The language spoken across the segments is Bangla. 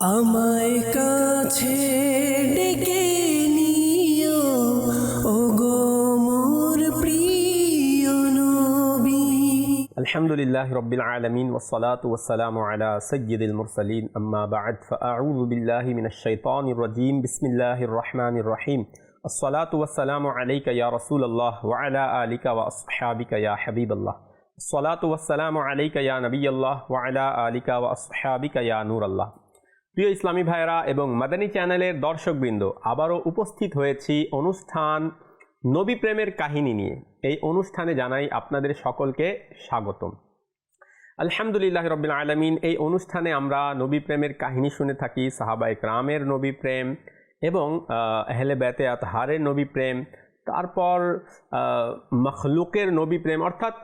আমায় কাছে ডেকে নিও ও গো মোর প্রিয় নবী الحمد لله رب العالمين والصلاة والسلام على سيد المرسلين أما بعد فأعوذ بالله من الشيطان الرجيم بسم الله الرحمن الرحيم الصلاة والسلام عليك يا رسول الله وعلى آلك وأصحابك يا حبيب الله الصلاة والسلام عليك يا نبي الله وعلى آلك وأصحابك يا نور الله প্রিয় ইসলামী ভাইরা এবং মাদানী চ্যানেলের দর্শকবৃন্দ, আবারও উপস্থিত হয়েছি অনুষ্ঠান নবী প্রেমের কাহিনী নিয়ে। এই অনুষ্ঠানে জানাই আপনাদের সকলকে স্বাগতম। আলহামদুলিল্লাহ রবিল আলমিন, এই অনুষ্ঠানে আমরা নবী প্রেমের কাহিনী শুনে থাকি সাহাবাই রামের নবী প্রেম এবং আহলে বেতে আতহারের নবী প্রেম, তারপর মখলুকের নবী প্রেম, অর্থাৎ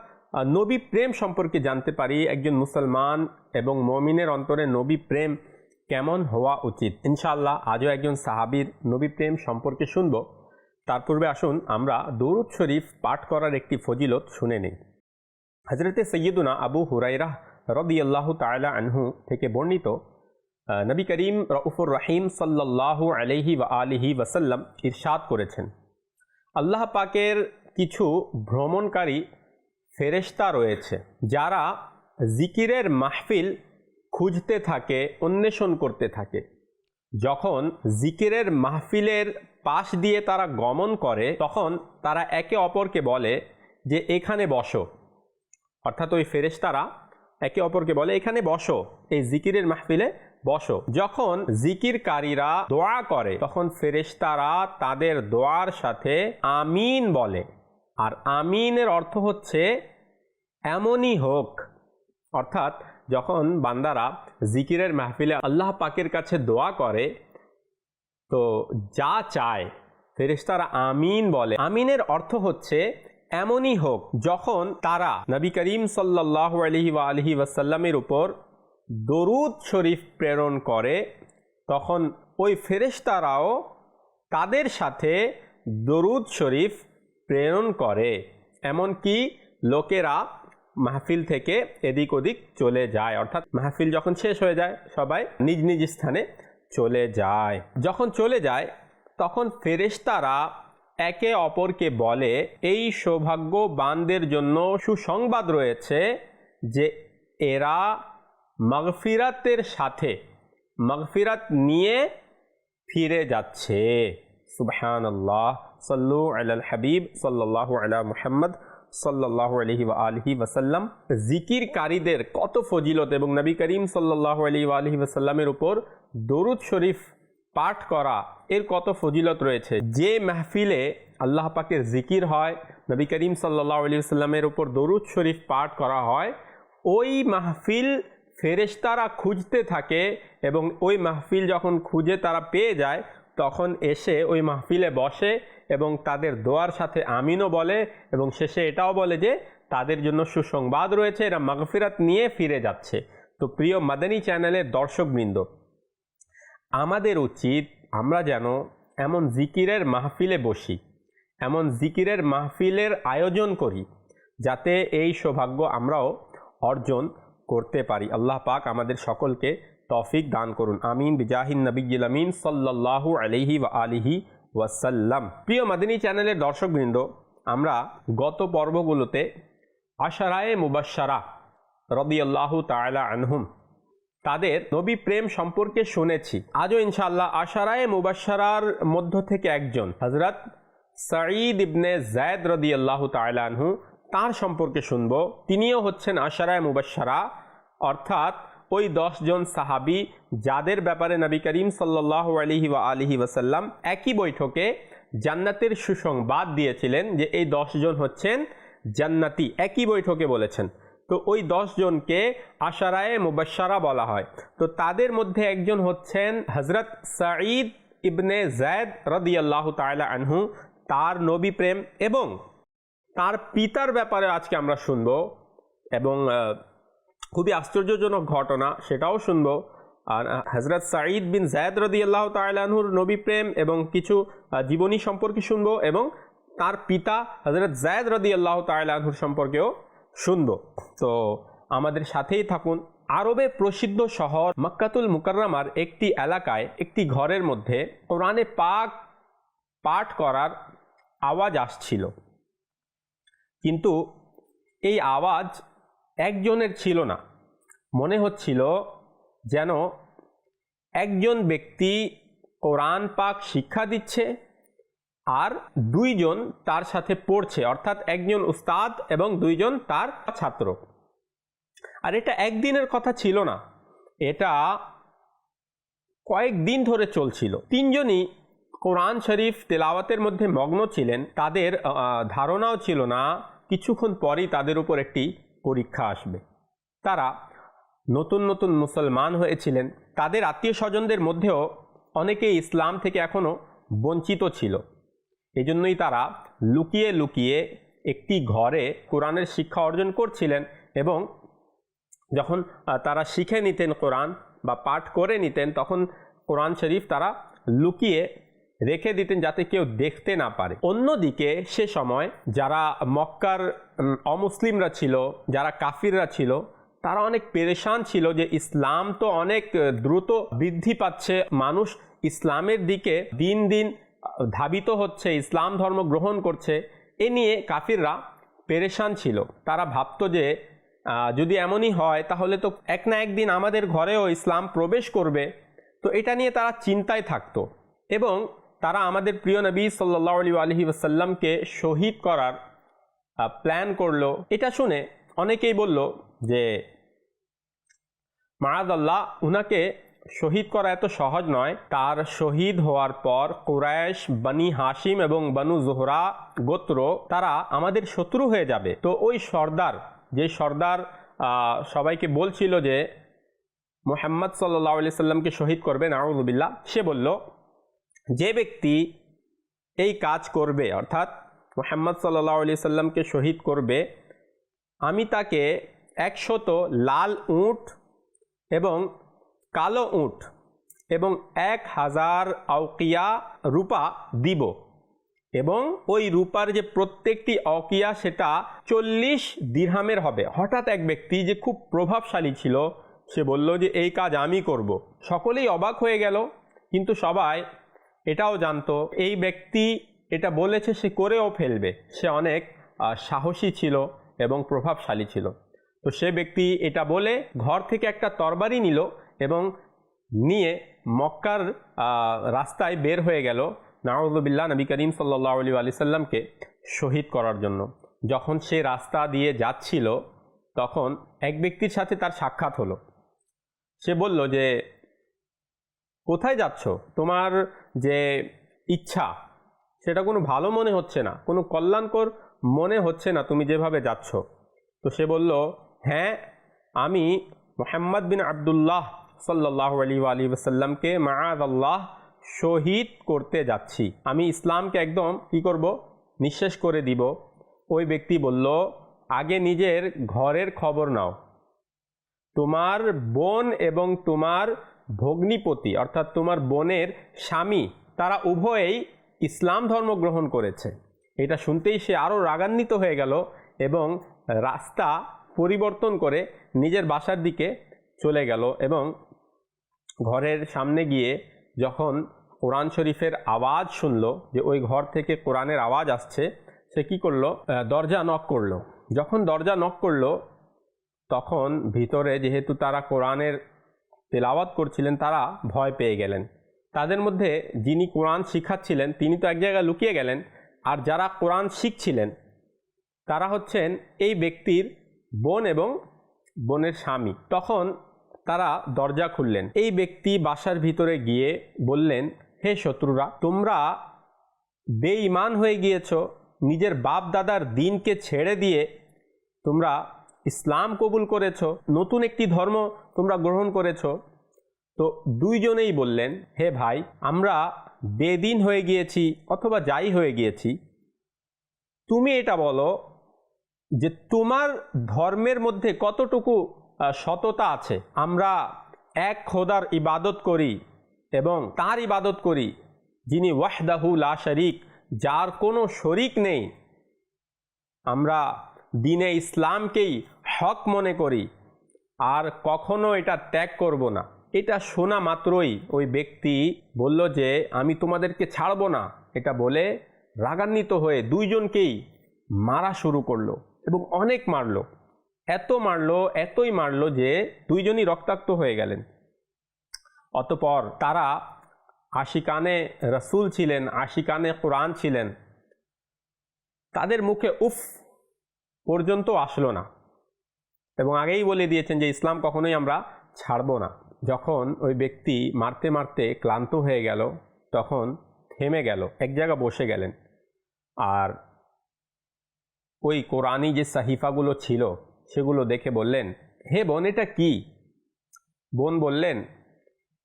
নবী প্রেম সম্পর্কে জানতে পারি। একজন মুসলমান এবং মমিনের অন্তরে নবী প্রেম কেমন হওয়া উচিত? ইনশাআল্লাহ আজও একজন সাহাবীর নবী প্রেম সম্পর্কে শুনব। তার পূর্বে আসুন, আমরা দৌরুদ শরীফ পাঠ করার একটি ফজিলত শুনে নিই। হজরতে সৈয়দুনা আবু হুরাইরা রদি আল্লাহ তালা আনহু থেকে বর্ণিত নবী করিম রউফুর রহিম সাল্লাল্লাহু আলহি ওয়া আলিহি ওয়াসাল্লাম ইরশাদ করেছেন। আল্লাহ পাকের কিছু ভ্রমণকারী ফেরেশতা রয়েছে, যারা জিকিরের মাহফিল খুঁজতে থাকে, অন্বেষণ করতে থাকে। যখন জিকিরের মাহফিলের পাশ দিয়ে তারা গমন করে, তখন তারা একে অপরকে বলে যে, এখানে বসো। অর্থাৎ ওই ফেরেশতারা একে অপরকে বলে, এখানে বসো, এই জিকিরের মাহফিলে বসো। যখন জিকিরকারীরা দোয়া করে, তখন ফেরেশতারা তাদের দোয়ার সাথে আমিন বলে। আর আমিনের অর্থ হচ্ছে, এমনই হোক। অর্থাৎ যখন বান্দারা জিকিরের মাহফিলে আল্লাহ পাকের কাছে দোয়া করে, তো যা চায় ফেরেশতারা আমিন বলে। আমিনের অর্থ হচ্ছে, এমনই হোক, যখন তারা নবী করিম সাল্লাহ আলহি আলহি ওয়াসাল্লামের উপর দরুদ শরীফ প্রেরণ করে, তখন ওই ফেরেশতারাও তাদের সাথে দরুদ শরীফ প্রেরণ করে। এমনকি লোকেরা মাহফিল থেকে এদিক ওদিক চলে যায়। অর্থাৎ মাহফিল যখন শেষ হয়ে যায়, সবাই নিজ নিজ স্থানে চলে যায়। যখন চলে যায়, তখন ফেরেশতারা একে অপরকে বলে, এই সৌভাগ্যবানদের জন্য সুসংবাদ রয়েছে যে এরা মগফিরাতের সাথে মগফিরাত নিয়ে ফিরে যাচ্ছে। সুবহান আল্লাহ সাল্লু আলাল হাবিব সাল্লাহ আলা মুহাম্মদ সাল্লাহ আলহি আলহি ওয়াসাল্লাম জিকিরকারীদের কত ফজিলত এবং নবী করিম সাল্লাহ ওয়া আলহি ওয়াসাল্লামের উপর দরুদ শরীফ পাঠ করা এর কত ফজিলত রয়েছে? যে মাহফিলে আল্লাহ পাকের জিকির হয়, নবী করিম সাল্লাহ আলি সাল্লামের উপর দরুদ শরীফ পাঠ করা হয়, ওই মাহফিল ফেরেশতারা খুঁজতে থাকে এবং ওই মাহফিল যখন খুঁজে তারা পেয়ে যায় তখন এসে ওই মাহফিলে বসে এবং তাদের দোয়ার সাথে আমিনও বলে এবং শেষে এটাও বলে যে তাদের জন্য সুসংবাদ রয়েছে, এরা মাগফিরাত নিয়ে ফিরে যাচ্ছে। তো প্রিয় মাদানী চ্যানেলের দর্শকবৃন্দ, আমাদের উচিত আমরা যেন এমন জিকিরের মাহফিলে বসি, এমন জিকিরের মাহফিলের আয়োজন করি, যাতে এই সৌভাগ্য আমরাও অর্জন করতে পারি। আল্লাহ পাক আমাদের সকলকে তৌফিক দান করুন। আমিন। বিজাহিন নবীল আমিন সাল্লাল্লাহু আলহি ওয়া আলিহি ওয়াসাল্লাম। প্রিয় মাদিনী চ্যানেলের দর্শকবৃন্দ, আমরা গত পর্বগুলোতে আশারায়ে মুবাসারা রদিয়াল্লাহু তাআলা আনহুম, তাদের নবী প্রেম সম্পর্কে শুনেছি। আজও ইনশাআল্লাহ আশারায়ে মুবাসারার মধ্য থেকে একজন হজরত সাঈদ ইবনে জায়দ রদি আল্লাহ তালানহু তার সম্পর্কে শুনব। তিনিও হচ্ছেন আশারায় মুবাসারা অর্থাৎ ওই জন সাহাবি যাদের ব্যাপারে নবী করিম সাল্লাহ আলিহি ওয়া আলিহি ওয়াসাল্লাম একই বৈঠকে জান্নাতের সুসংবাদ দিয়েছিলেন যে এই জন হচ্ছেন জান্নাতি, একই বৈঠকে বলেছেন। তো ওই জনকে আশারায়ে মুবাসারা বলা হয়। তো তাদের মধ্যে একজন হচ্ছেন হজরত সাঈদ ইবনে জায়দ রদিয়াল্লাহ তাআলা আনহু, তার নবী প্রেম এবং তার পিতার ব্যাপারে আজকে আমরা শুনব এবং খুবই আশ্চর্যজনক ঘটনা, সেটাও শুনব। আর হজরত সাঈদ বিন জায়দ রদি আল্লাহ তালাহুর নবী প্রেম এবং কিছু জীবনী সম্পর্কে শুনব এবং তার পিতা হজরত জায়দ রদি আল্লাহ তালাহুর সম্পর্কেও শুনব। তো, আমাদের সাথেই থাকুন। আরবে প্রসিদ্ধ শহর মক্কাতুল মুকাররমার একটি এলাকায়, একটি ঘরের মধ্যে কোরআনে পাক পাঠ করার আওয়াজ আসছিল। কিন্তু এই আওয়াজ একজনের ছিল না। মনে হচ্ছিল যেন একজন ব্যক্তি কোরআন পাক শিক্ষা দিচ্ছে আর দুইজন তার সাথে পড়ছে, অর্থাৎ একজন উস্তাদ এবং দুইজন তার ছাত্র। আর এটা একদিনের কথা ছিল না, এটা কয়েকদিন ধরে চলছিল। তিনজনই কোরআন শরীফ তেলাওয়াতের মধ্যে মগ্ন ছিলেন, তাদের ধারণাও ছিল না। কিছুক্ষণ পরই তাদের উপর একটি পরীক্ষা আসবে। তারা নতুন নতুন মুসলমান হয়েছিলেন। তাদের আত্মীয় স্বজনদের মধ্যেও অনেকে ইসলাম থেকে এখনও বঞ্চিত ছিল। এজন্যই তারা লুকিয়ে লুকিয়ে একটি ঘরে কোরআনের শিক্ষা অর্জন করছিলেন এবং যখন তারা শিখে নিতেন কোরআন বা পাঠ করে নিতেন, তখন কোরআন শরীফ তারা লুকিয়ে রেখে দিতেন যাতে কেউ দেখতে না পারে। অন্যদিকে সে সময় যারা মক্কার অমুসলিমরা ছিল, যারা কাফিররা ছিল, তারা অনেক পেরেশান ছিল যে ইসলাম তো অনেক দ্রুত বৃদ্ধি পাচ্ছে। মানুষ ইসলামের দিকে দিন দিন ধাবিত হচ্ছে, ইসলাম ধর্ম গ্রহণ করছে। এ নিয়ে কাফিররা পেরেশান ছিল। তারা ভাবতো যে যদি এমনই হয়, তাহলে তো এক না একদিন আমাদের ঘরেও ইসলাম প্রবেশ করবে। তো এটা নিয়ে তারা চিন্তায় থাকতো। এবং তারা আমাদের প্রিয় নবী সাল্লাহ আলী আলহি ওসাল্লামকে শহীদ করার প্ল্যান করল। এটা শুনে অনেকেই বলল যে মারাদাল্লাহ উনাকে শহীদ করা এত সহজ নয়। তার শহীদ হওয়ার পর কুরায়েশ বানি হাসিম এবং বানু জোহরা গোত্র, তারা আমাদের শত্রু হয়ে যাবে। তো ওই সর্দার, যে সর্দার সবাইকে বলছিল যে, মোহাম্মদ সাল্লাহ আলি সাল্লামকে শহীদ করবে নাউজুবিল্লাহ সে বলল যে ব্যক্তি এই কাজ করবে, অর্থাৎ মোহাম্মদ সাল্লাহ আলি সাল্লামকে শহীদ করবে, আমি তাকে একশত লাল উট এবং কালো উট এবং এক হাজার আউকিয়া রূপা দিব এবং ওই রূপার যে প্রত্যেকটি অকিয়া সেটা চল্লিশ দিরহামের হবে হঠাৎ এক ব্যক্তি যে খুব প্রভাবশালী ছিল, সে বলল যে, এই কাজ আমি করব। সকলেই অবাক হয়ে গেল, কিন্তু সবাই এটাও জানতো, এই ব্যক্তি এটা বলেছে সে করেও ফেলবে। সে অনেক সাহসী ছিল এবং প্রভাবশালী ছিল। তো সে ব্যক্তি এটা বলে ঘর থেকে একটা তরবারি নিল এবং নিয়ে মক্কার রাস্তায় বের হয়ে গেল নাউজুবিল্লাহ নবী করিম সাল্লাহ আলী আলি সাল্লামকে শহীদ করার জন্য। যখন সে রাস্তা দিয়ে যাচ্ছিল, তখন এক ব্যক্তির সাথে তার সাক্ষাৎ হলো। সে বলল যে কোথায় যাচ্ছ? তোমার যে ইচ্ছা, সেটা কোনো ভালো মনে হচ্ছে না, কোনো কল্যাণকর মনে হচ্ছে না তুমি যেভাবে যাচ্ছ। তো সে বলল হ্যাঁ আমি মোহাম্মদ বিন আবদুল্লাহ সাল্লাহ আলী আলী ওসাল্লামকে মাআদ আল্লাহ শহীদ করতে যাচ্ছি। আমি ইসলামকে একদম কি করব? নিঃশেষ করে দিব। ওই ব্যক্তি বলল, আগে নিজের ঘরের খবর নাও। তোমার বোন এবং তোমার ভগ্নিপতি, অর্থাৎ তোমার বোনের স্বামী, তারা উভয়েই ইসলাম ধর্ম গ্রহণ করেছে। এটা শুনতেই সে আরও রাগান্বিত হয়ে গেল এবং রাস্তা পরিবর্তন করে নিজের বাসার দিকে চলে গেল এবং ঘরের সামনে গিয়ে যখন কোরআন শরীফের আওয়াজ শুনলো যে ওই ঘর থেকে কোরআনের আওয়াজ আসছে, সে কি করল? দরজা নক করল। যখন দরজা নক করল, তখন ভিতরে যেহেতু তারা কোরআনের তেলাওয়াত করছিলেন, তারা ভয় পেয়ে গেলেন। তাদের মধ্যে যিনি কোরআন শিখাচ্ছিলেন, তিনি তো এক জায়গায় লুকিয়ে গেলেন। আর যারা কোরআন শিখছিলেন, তারা হচ্ছেন এই ব্যক্তির বোন এবং বোনের স্বামী। তখন তারা দরজা খুললেন। এই ব্যক্তি বাসার ভিতরে গিয়ে বললেন, হে শত্রুরা, তোমরা বেঈমান হয়ে গিয়েছ। নিজের বাপ দাদার দিনকে ছেড়ে দিয়ে তোমরা ইসলাম কবুল করেছ, নতুন একটি ধর্ম তোমরা গ্রহণ করেছ। তো দুইজনেই বললেন, হে ভাই, আমরা বেদিন হয়ে গিয়েছি অথবা যাই হয়ে গিয়েছি। তুমি এটা বলো যে তোমার ধর্মের মধ্যে কতটুকু সততা আছে? আমরা এক খোদার ইবাদত করি এবং তার ইবাদত করি, যিনি ওয়াহদাহু লা শরিক, যার কোনো শরিক নেই। আমরা দিনে ইসলামকেই হক মনে করি, আর কখনো এটা ত্যাগ করব না। এটা শোনা মাত্রই ওই ব্যক্তি বলল যে, আমি তোমাদেরকে ছাড়বো না। এটা বলে রাগান্বিত হয়ে দুইজনকেই মারা শুরু করল এবং অনেক মারলো। এত মারলো, এতই মারলো যে দুইজনই রক্তাক্ত হয়ে গেলেন। অতপর তারা আশিকানে রসুল ছিলেন, আশিকানে কোরআন ছিলেন। তাদের মুখে উফ পর্যন্ত আসলো না। এবং আগেই বলে দিয়েছেন যে ইসলাম কখনোই আমরা ছাড়ব না। যখন ওই ব্যক্তি মারতে মারতে ক্লান্ত হয়ে গেল, তখন থেমে গেল, এক জায়গা বসে গেলেন। আর ওই কোরআনি যে সাহিফাগুলো ছিল, সেগুলো দেখে বললেন, হে বোন, এটা কি? বোন বললেন,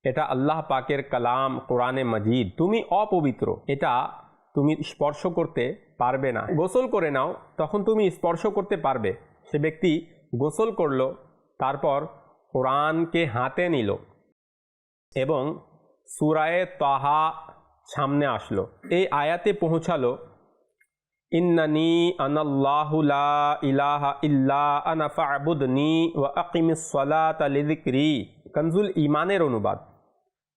এটা আল্লাহ পাকের কালাম কোরআনে মজিদ। তুমি অপবিত্র। এটা তুমি স্পর্শ করতে পারবে না। গোসল করে নাও, তখন তুমি স্পর্শ করতে পারবে। সে ব্যক্তি গোসল করল, তারপর কোরআনকে হাতে নিল এবং সুরায়ে তাহা সামনে আসলো। এই আয়াতে পৌঁছালো, ইন্নানি আনাল্লাহু লা ইলাহা ইল্লা আনা ফা'বুদনি ওয়া আকিমিস সালাতা লিযিকরি। কনজুল ইমানের অনুবাদ।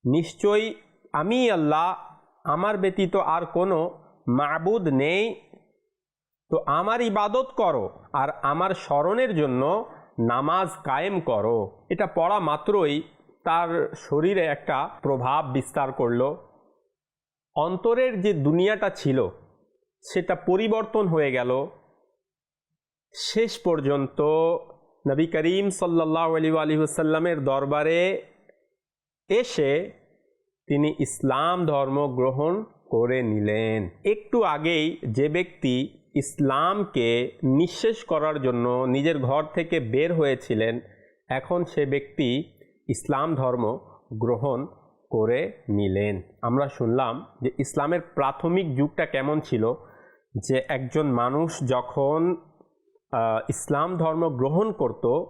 নিশ্চয়ই আমি আল্লাহ, আমার ব্যতীত আর কোনো মাবুদ নেই তো আমার ইবাদত করো আর আমার স্মরণের জন্য নামাজ কায়েম করো। এটা পড়া মাত্রই তার শরীরে একটা প্রভাব বিস্তার করল। অন্তরের যে দুনিয়াটা ছিল, সেটা পরিবর্তন হয়ে গেল। শেষ পর্যন্ত নবী করিম সাল্লাহ আলী আলী হুসাল্লামের দরবারে এসে তিনি ইসলাম ধর্ম গ্রহণ করে নিলেন। একটু আগেই যে ব্যক্তি ইসলামকে নিঃশেষ করার জন্য নিজের ঘর থেকে বের হয়েছিলেন। এখন সে ব্যক্তি ইসলাম ধর্ম গ্রহণ করে নিলেন। আমরা শুনলাম যে ইসলামের প্রাথমিক যুগটা কেমন ছিল? যে একজন মানুষ যখন ইসলাম ধর্ম গ্রহণ করত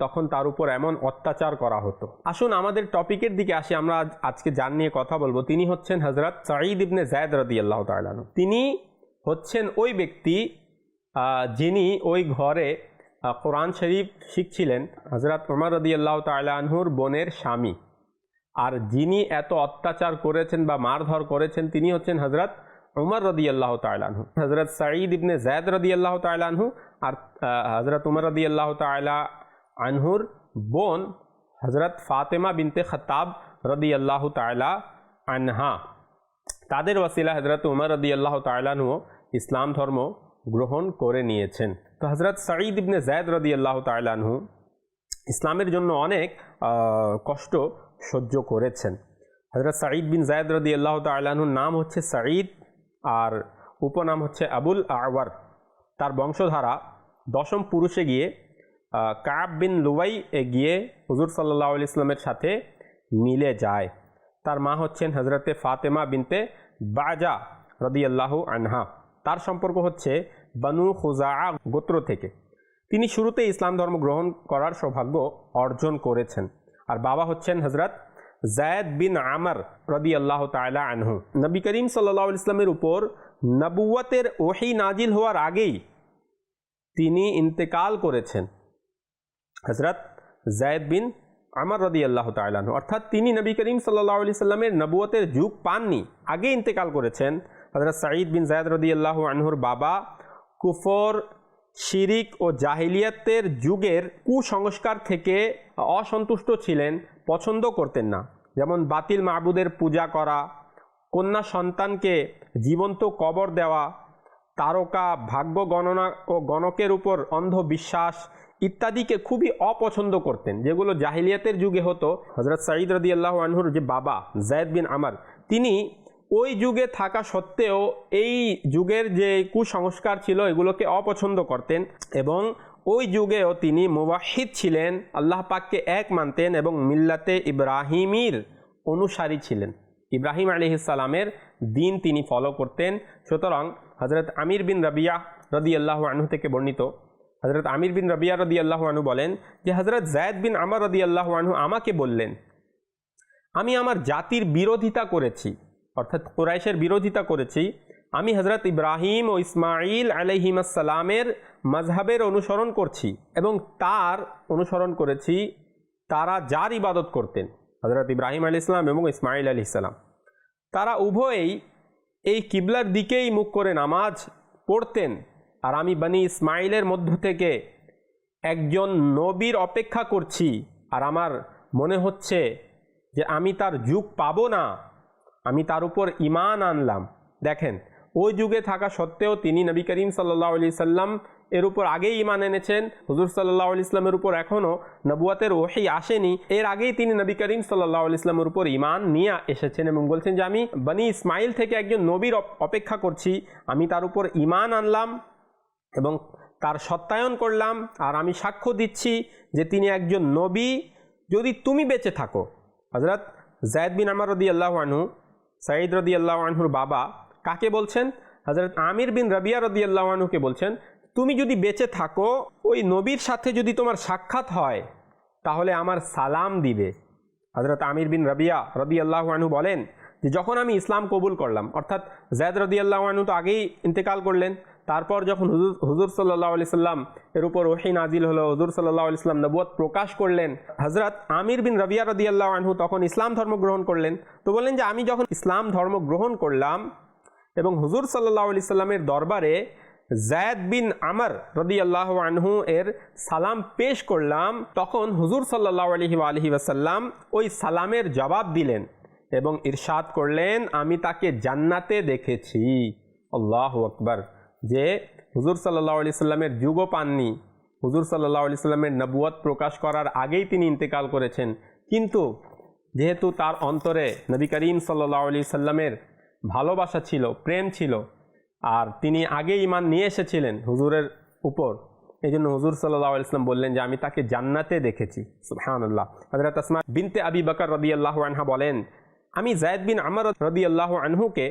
তখন তার উপর এমন অত্যাচার করা হতো। আসুন আমাদের টপিকের দিকে আসি, আমরা আজ- আজকে যার নিয়ে কথা বলব। তিনি হচ্ছেন হজরত সাঈদ ইবনে জায়দ রদি আল্লাহ তালানু তিনি হচ্ছেন ওই ব্যক্তি যিনি ওই ঘরে কোরআন শরীফ শিখছিলেন হজরত ওমর রদি আল্লাহ তালাহুর বোনের স্বামী। আর যিনি এত অত্যাচার করেছেন বা মারধর করেছেন, তিনি হচ্ছেন হজরত উমর রদি আল্লাহ তালাহু হজরত সাঈদ ইবনে জায়দ রদি আল্লাহ তালাহু আর হজরত উমর রদি আল্লাহ তালা আনহুর বোন হজরত ফাতেমা বিনতে খতাব রদি আল্লাহ তালা আনহা। তাদের ওয়াসিলা হজরত উমর রদি আল্লাহ তালাহু ইসলাম ধর্ম গ্রহণ করে নিয়েছেন। তো হজরত সাঈদ ইবনে জায়দ রদি আল্লাহ তালাহু ইসলামের জন্য অনেক কষ্ট সহ্য করেছেন। হজরত সাঈদ বিন জায়দ রদি আল্লাহ তাল্লাহর নাম হচ্ছে সাঈদ আর উপনাম হচ্ছে আবুল আওয়ার। তার বংশধারা দশম পুরুষে গিয়ে কাব বিন লুবাই গিয়ে হুজুর সাল্লাহ ইসলামের সাথে মিলে যায়। তার মা হচ্ছেন হজরতে ফাতেমা বিনতে বাজা রদি আল্লাহ আনহা। তার সম্পর্ক হচ্ছে বানু খুজা গোত্র থেকে। তিনি শুরুতে ইসলাম ধর্ম গ্রহণ করার সৌভাগ্য অর্জন করেছেন। আর বাবা হচ্ছেন হজরত জায়দ বিন আমর রদি আল্লাহ তালা আনহু। নবী করিম সাল্লাহ ইসলামের উপর নবুয়তের ওহি নাজিল হওয়ার আগেই তিনি ইন্তেকাল করেছেন। হজরত জায়দ বিন আমর রদি আল্লাহ তালাহ অর্থাৎ তিনি নবী করিম সাল্লাহ আলি সাল্লামের নবুয়তের যুগ পাননি, আগে ইন্তেকাল করেছেন। হজরত সাঈদ বিন জায়দ রদি আল্লাহ আনহুর বাবা কুফর, শিরিক ও জাহিলিয়াতের যুগের কুসংস্কার থেকে অসন্তুষ্ট ছিলেন, পছন্দ করতেন না। যেমন বাতিল মাহবুদের পূজা করা, কন্যা সন্তানকে জীবন্ত কবর দেওয়া, তারকা ভাগ্য গণনা ও গণকের উপর অন্ধবিশ্বাস ইত্যাদিকে খুবই অপছন্দ করতেন, যেগুলো জাহিলিয়াতের যুগে হতো। হজরত সাঈদ রদি আল্লাহ আনহুর যে বাবা জায়দ বিন আমার, তিনি ওই যুগে থাকা সত্ত্বেও এই যুগের যে কুসংস্কার ছিল, এগুলোকে অপছন্দ করতেন এবং ওই যুগেও তিনি মুবাহিদ ছিলেন, আল্লাহ পাককে এক মানতেন এবং মিল্লাতে ইব্রাহিমির অনুসারী ছিলেন। ইব্রাহিম আলিহিসালামের দিন তিনি ফলো করতেন। সুতরাং হজরত আমির বিন রবিয়া রদি আল্লাহ আনহু থেকে বর্ণিত হজরত আমির বিন রবিয়া রদি আল্লাহ আনহু বলেন যে হজরত জায়দ বিন আমর রদি আল্লাহ আনহু আমাকে বললেন, আমি আমার জাতির বিরোধিতা করেছি, অর্থাৎ কোরাইশের বিরোধিতা করেছি। আমি হজরত ইব্রাহিম ও ইসমাইল আলহিমাসালামের মজহাবের অনুসরণ করছি এবং তার অনুসরণ করেছি, তারা যার ইবাদত করতেন হজরত ইব্রাহিম আলী ইসলাম এবং ইসমাইল আলি ইসলাম তারা উভয়েই এই কিবলার দিকেই মুখ করে নামাজ পড়তেন। আর আমি বানি ইসমাইলের মধ্য থেকে একজন নবীর অপেক্ষা করছি। আর আমার মনে হচ্ছে যে আমি তার যুগ পাবো না। আমি তার উপর ইমান আনলাম। দেখেন, ওই যুগে থাকা সত্ত্বেও তিনি নবী করিম সাল্লাহ আলি সাল্লাম এর উপর আগেই ইমান এনেছেন। হুজুর সাল্লাহ আলি ইসলামের উপর এখনও নবুয়াতের ওহি আসেনি। এর আগেই তিনি নবী করিম সাল্লাহ আলি ইসলামের উপর ইমান নিয়ে এসেছেন এবং বলছেন যে আমি বনি ইসমাইল থেকে একজন নবীর অপেক্ষা করছি। আমি তার উপর ইমান আনলাম। এবং তার সত্যায়ন করলাম, আর আমি সাক্ষ্য দিচ্ছি যে তিনি একজন নবী। যদি তুমি বেঁচে থাকো হজরত জায়দ বিন আমার রদি আল্লাহ আনহু, সাঈদ রদি আল্লাহ আনহুর বাবা কাকে বলছেন? হজরত আমির বিন রবিয়া রদি আল্লাহ আনহুকে বলছেন, তুমি যদি বেঁচে থাকো, ওই নবীর সাথে যদি তোমার সাক্ষাৎ হয়, তাহলে আমার সালাম দিবে। হজরত আমির বিন রবিয়া রদি আল্লাহ আনহু বলেন যে, যখন আমি ইসলাম কবুল করলাম, অর্থাৎ জায়দ রদি আল্লাহ আনহু তো আগেই ইন্তেকাল করলেন তারপর যখন হুজুর হুজুর সাল্লাহ আলি সাল্লাম এর উপর ওহি নাজিল হলো, হুজুর সাল্লাহ আলি সাল্লাম নবুয়ত প্রকাশ করলেন হজরত আমির বিন রবিয়া রদি আল্লাহ আনহু তখন ইসলাম ধর্ম গ্রহণ করলেন। তো বললেন যে, আমি যখন ইসলাম ধর্ম গ্রহণ করলাম এবং হুজুর সাল্লাহ আলি সাল্লামের দরবারে জায়দ বিন আমর রদি আল্লাহ আনহু এর সালাম পেশ করলাম, তখন হুজুর সাল্লাহ আলহি আলহি ওয়াসাল্লাম ওই সালামের জবাব দিলেন এবং ইরশাদ করলেন, আমি তাকে জান্নাতে দেখেছি। আল্লাহ আকবর। যে হুজুর সাল্লাহ আলি সাল্লামের যুগও পাননি। হুজুর সাল্লাহ আলি সাল্লামের নবুয়ত প্রকাশ করার আগেই তিনি ইন্তেকাল করেছেন। কিন্তু যেহেতু তার অন্তরে নবী করিম সাল্লাহ আলি সাল্লামের ভালোবাসা ছিল, প্রেম ছিল, আর তিনি আগে ইমান নিয়ে এসেছিলেন হুজুরের উপর এই জন্য হুজুর সাল্লাহ ইসলাম বললেন যে, আমি তাকে জান্নাতে দেখেছি। সুবহানাল্লাহ। হজরত আসমা বিনতে আবি বকর রদি আল্লাহ আনহা বলেন, আমি জায়দ বিন আমর রদি আল্লাহ আনহুকে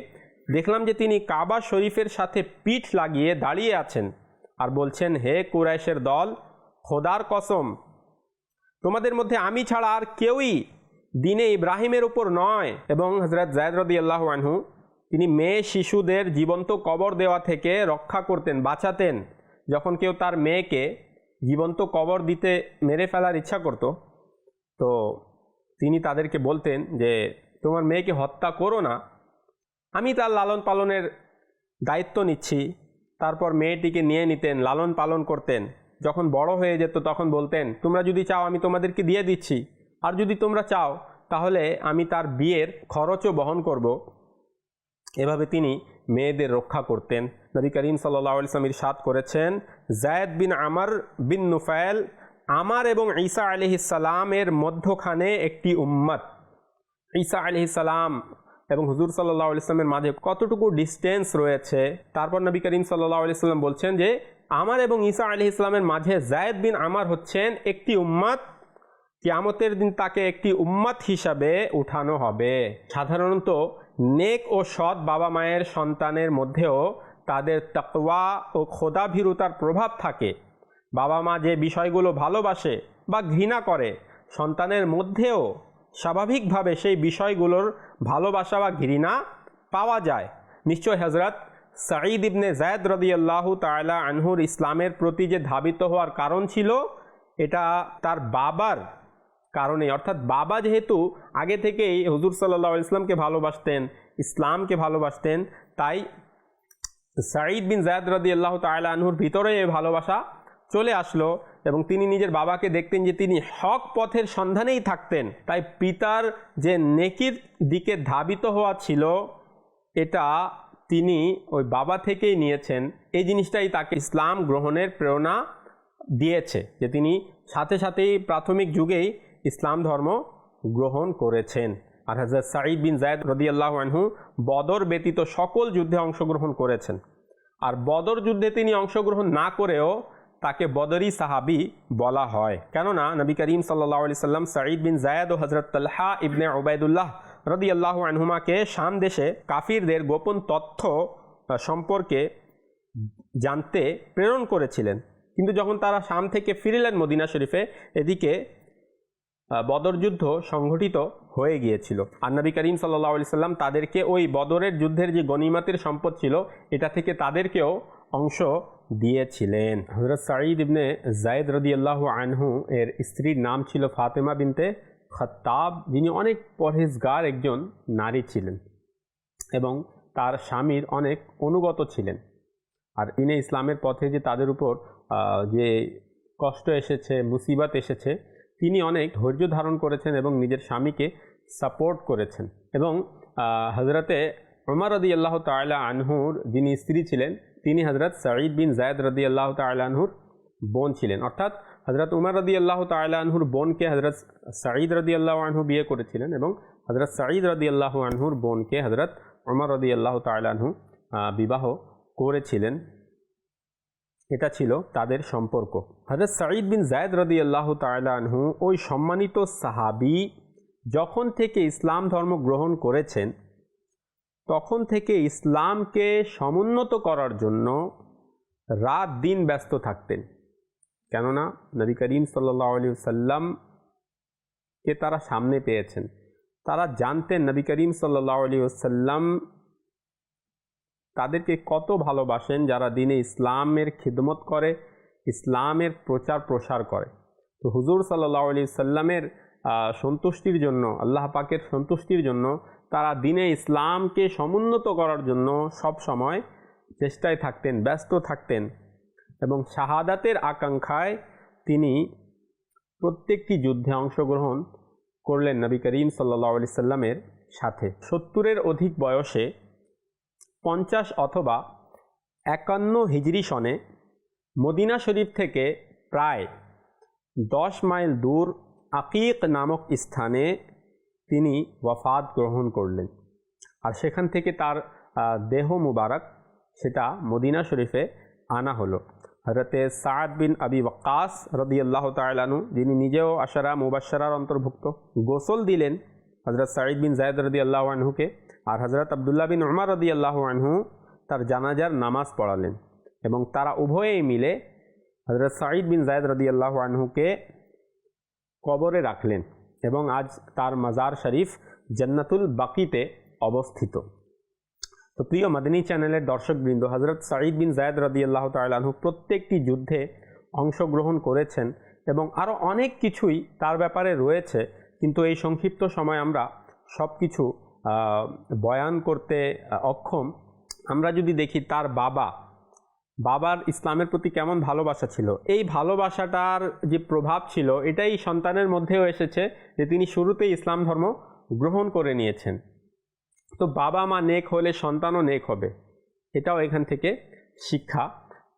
দেখলাম যে তিনি কাবা শরীফের সাথে পিঠ লাগিয়ে দাঁড়িয়ে আছেন আর বলছেন, হে কুরাইশের দল, খোদার কসম, তোমাদের মধ্যে আমি ছাড়া আর কেউই দিনে ইব্রাহিমের উপর নয়। এবং হজরত জায়দ রদি আল্লাহ আনহু, তিনি মেয়ে শিশুদের জীবন্ত কবর দেওয়া থেকে রক্ষা করতেন, বাঁচাতেন। যখন কেউ তার মেয়েকে জীবন্ত কবর দিতে মেরে ফেলার ইচ্ছা করত, তো তিনি তাদেরকে বলতেন যে, তোমার মেয়েকে হত্যা করো না আমি তার লালন পালনের দায়িত্ব নিচ্ছি। তারপর মেয়েটিকে নিয়ে নিতেন, লালন পালন করতেন। যখন বড় হয়ে যেত তখন বলতেন, তোমরা যদি চাও আমি তোমাদেরকে দিয়ে দিচ্ছি। আর যদি তোমরা চাও, তাহলে আমি তার বিয়ের খরচও বহন করব। এভাবে তিনি মেয়েদের রক্ষা করতেন। নবী করিম সাল্লাহ ইসলাম ইরশাদ করেছেন, জায়দ বিন আমার বিন নুফাইল, আমার এবং ঈসা আলহিসাল্লামের মধ্যখানে একটি উম্মত। ঈসা আলহিসাল্লাম এবং হুজুর সাল্লাহ ইসলামের মাঝে কতটুকু ডিস্টেন্স রয়েছে? তারপর নবী করিম সাল্লাহ ইসলাম বলছেন যে, আমার এবং ঈসা আলি ইসলামের মাঝে জায়দ বিন আমার হচ্ছেন একটি উম্মত কিয়ামতের দিন তাকে একটি উম্মত হিসাবে উঠানো হবে। সাধারণত নেক ও সৎ বাবা মায়ের সন্তানের মধ্যেও তাদের তাকওয়া ও খোদাভীরুতার প্রভাব থাকে। বাবা মা যে বিষয়গুলো ভালোবাসে বা ঘৃণা করে, সন্তানের মধ্যেও স্বাভাবিকভাবে সেই বিষয়গুলোর ভালোবাসা বা ঘৃণা পাওয়া যায়। নিশ্চয় হজরত সাঈদ ইবনে জায়দ রদিয়াল্লাহু তাআলা আনহুর ইসলামের প্রতি যে ধাবিত হওয়ার কারণ ছিল, এটা তার বাবার কারণে। অর্থাৎ বাবা যেহেতু আগে থেকেই হুজুর সাল্লাহ ইসলামকে ভালোবাসতেন ইসলামকে ভালোবাসতেন, তাই সাঈদ বিন জায়দ রদি আল্লাহ তালা আনহুর ভিতরে এই ভালোবাসা চলে আসলো। এবং তিনি নিজের বাবাকে দেখতেন যে তিনি হক পথের সন্ধানেই থাকতেন। তাই পিতার যে নেকির দিকে ধাবিত হওয়া ছিল, এটা তিনি ওই বাবা থেকেই নিয়েছেন। এই জিনিসটাই তাকে ইসলাম গ্রহণের প্রেরণা দিয়েছে যে তিনি সাথে সাথেই প্রাথমিক যুগেই ইসলাম ধর্ম গ্রহণ করেছেন। আর হাজরত সাঈদ বিন জায়দ রদিয়াল্লাহ আনহু বদর ব্যতীত সকল যুদ্ধে অংশগ্রহণ করেছেন। আর বদর যুদ্ধে তিনি অংশগ্রহণ না করেও তাকে বদরি সাহাবি বলা হয়। কেননা নবী করিম সাল্লাহ আলি সাল্লাম সাঈদ বিন জায়দ ও হজরত তালহা ইবনে ওবায়দুল্লাহ রদি আল্লাহ আনহুমাকে শাম দেশে কাফিরদের গোপন তথ্য সম্পর্কে জানতে প্রেরণ করেছিলেন। কিন্তু যখন তারা শাম থেকে ফিরিলেন মদিনা শরীফে এদিকে আহ, বদর যুদ্ধ সংঘটিত হয়ে গিয়েছিল। আর নবী করিম সাল্লাহ আলি সাল্লাম তাদেরকে ওই বদরের যুদ্ধের যে গনিমাতের সম্পদ ছিল এটা থেকে তাদেরকেও অংশ দিয়েছিলেন। হজরত সাঈদ ইবনে জায়দ রদি আল্লাহ আনহু এর স্ত্রীর নাম ছিল ফাতেমা বিনতে খত্তাব, যিনি অনেক পরহেজগার একজন নারী ছিলেন এবং তার স্বামীর অনেক অনুগত ছিলেন। আর দিনে ইসলামের পথে যে তাদের উপর যে কষ্ট এসেছে, মুসিবত এসেছে, তিনি অনেক ধৈর্য ধারণ করেছেন এবং নিজের স্বামীকে সাপোর্ট করেছেন। এবং হজরতে ওমর রদি আল্লাহ তাল্লাহ আনহুর যিনি স্ত্রী ছিলেন তিনি হজরত সঈদ বিন জায়দ রদি আল্লাহ তাল্লাহ আনহুর বোন ছিলেন। অর্থাৎ হজরত উমর রদি আল্লাহ তাল্লাহ আনহুর বোনকে হজরত সঈদ রদি আল্লাহ আনহু বিয়ে করেছিলেন এবং হজরত সঈদ রদি আল্লাহ আনহুর বোনকে হজরত উমর রদি আল্লাহ আহ, বিবাহ করেছিলেন। এটা ছিল তাদের সম্পর্ক। হজরত সাঈদ বিন জায়দ রদি আল্লাহ আনহু ওই সম্মানিত সাহাবি যখন থেকে ইসলাম ধর্ম গ্রহণ করেছেন তখন থেকে ইসলামকে সমুন্নত করার জন্য রাত দিন ব্যস্ত থাকতেন। কেননা নবী করিম সাল্লাহ আলী সাল্লামকে তারা সামনে পেয়েছেন। তারা জানতেন নবী করিম সাল্লাহ আলী সাল্লাম তাদেরকে কত ভালোবাসেন যারা দিনে ইসলামের খিদমত করে, ইসলামের প্রচার প্রসার করে। তো হুজুর সাল্লাহ আলি সাল্লামের সন্তুষ্টির জন্য, আল্লাহ পাকের সন্তুষ্টির জন্য তারা দিনে ইসলামকে সমুন্নত করার জন্য সব সময় চেষ্টায় থাকতেন, ব্যস্ত থাকতেন এবং শাহাদাতের আকাঙ্ক্ষায় তিনি প্রত্যেকটি যুদ্ধে অংশগ্রহণ করলেন নবী করিম সাল্লাহ আলি সাল্লামের সাথে। সত্তরের অধিক বয়সে পঞ্চাশ অথবা একান্ন হিজরি সনে মদিনা শরীফ থেকে প্রায় দশ মাইল দূর আকিক নামক স্থানে তিনি ওয়াফাত গ্রহণ করলেন। আর সেখান থেকে তার দেহ মুবারক সেটা মদিনা শরীফে আনা হলো। হজরতে সাদ বিন আবি ওয়াক্কাস রদি আল্লাহ তালানু যিনি নিজেও আশারা মুবাসারার অন্তর্ভুক্ত, গোসল দিলেন হজরত সাঈদ বিন জায়দ রদি আল্লাহ আনহুকে। আর হজরত আবদুল্লাহ বিন উমার রদি আল্লাহ আনহু তার জানাজার নামাজ পড়ালেন। এবং তারা উভয়েই মিলে হজরত সাঈদ বিন জায়দ রদি আল্লাহ আনহুকে কবরে রাখলেন। এবং আজ তার মাজার শরীফ জান্নাতুল বাকিতে অবস্থিত। তো প্রিয় মাদিনী চ্যানেলের দর্শকবৃন্দ হজরত সাঈদ বিন জায়দ রদি আল্লাহ তাল্লাহ্ন প্রত্যেকটি যুদ্ধে অংশগ্রহণ করেছেন এবং আরও অনেক কিছুই তার ব্যাপারে রয়েছে। কিন্তু এই সংক্ষিপ্ত সময় আমরা সব কিছু বয়ান করতে অক্ষম। আমরা যদি দেখি তার বাবা বাবার ইসলামের প্রতি কেমন ভালোবাসা ছিল? এই ভালোবাসাটার যে প্রভাব ছিল, এটাই সন্তানের মধ্যেও এসেছে যে তিনি শুরুতেই ইসলাম ধর্ম গ্রহণ করে নিয়েছেন। তো বাবা মা নেক হলে সন্তানও নেক হবে। এটাও এখান থেকে শিক্ষা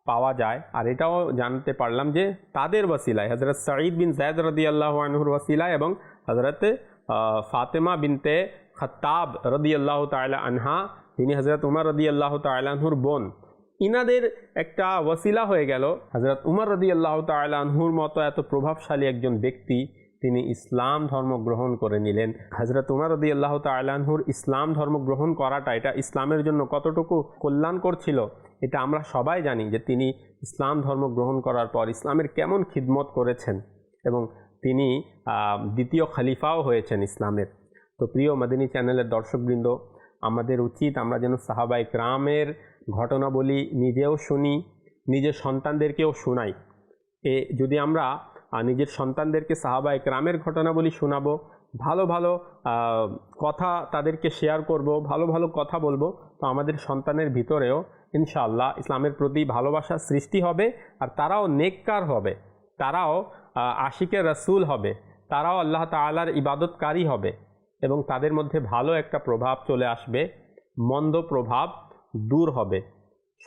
পাওয়া যায়। আর এটাও জানতে পারলাম যে তাদের ওয়াসিলায় হজরত সঈদ বিন জায়দ রদি আল্লাহ আনহুর ওয়াসিলায় এবং হজরত ফাতেমা বিনতে খত্তাব রদি আল্লাহ তালা আনহা, তিনি হজরত উমর রদি আল্লাহ তালাহুর বোন। ইনাদের একটা ওয়াসিলা হয়ে গেল। হজরত উমর রদি আল্লাহ তালাহুর মতো এত প্রভাবশালী একজন ব্যক্তি তিনি ইসলাম ধর্ম গ্রহণ করে নিলেন। হজরত উমর রদি আল্লাহ তালাহুর ইসলাম ধর্ম গ্রহণ করাটা, এটা ইসলামের জন্য কতটুকু কল্যাণকর ছিল, এটা আমরা সবাই জানি যে তিনি ইসলাম ধর্ম গ্রহণ করার পর ইসলামের কেমন খিদমত করেছেন এবং তিনি দ্বিতীয় খালিফাও হয়েছেন ইসলামের। তো প্রিয় মাদিনী চ্যানেলের দর্শকবৃন্দ, আমাদের উচিত আমরা যেন সাহাবাই গ্রামের ঘটনাবলী নিজেও শুনি নিজের সন্তানদেরকেও শোনাই। এ যদি আমরা নিজের সন্তানদেরকে সাহাবাই গ্রামের ঘটনাবলী শোনাবো ভালো ভালো কথা তাদেরকে শেয়ার করব ভালো ভালো কথা বলব তো আমাদের সন্তানের ভিতরেও ইনশাআল্লাহ ইসলামের প্রতি ভালোবাসা সৃষ্টি হবে আর তারাও নেককার হবে। তারাও আহ, আশিকে রসুল হবে। তারাও আল্লাহ তাআলার ইবাদতকারী হবে এবং তাদের মধ্যে ভালো একটা প্রভাব চলে আসবে মন্দ প্রভাব দূর হবে।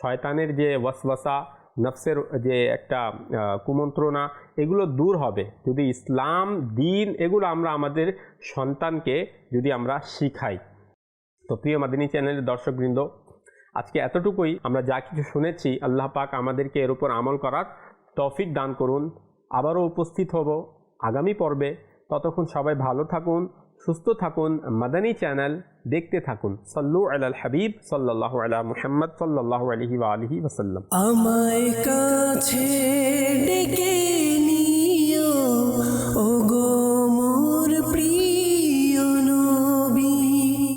শয়তানের যে ওয়াসওয়াসা, নফসের যে একটা কুমন্ত্রণা, এগুলো দূর হবে। যদি ইসলাম, দিন, এগুলো আমরা আমাদের সন্তানকে যদি আমরা শিখাই। তো প্রিয় মাদিনী চ্যানেলের দর্শকবৃন্দ, আজকে এতটুকুই আমরা যা কিছু শুনেছি, আল্লাহ পাক আমাদেরকে এর উপর আমল করার তৌফিক দান করুন। আবারও উপস্থিত হব আগামী পর্বে। ততক্ষণ সবাই ভালো থাকুন, সুস্থ থাকুন। মাদানী চ্যানেল দেখতে থাকুন। সল্লু আলাল হাবিব সাল্লাহ আলা মুহাম্মদ সাল্লাহ আলহি আলহি ওসাল্লাম আমায় কাছে ডেকে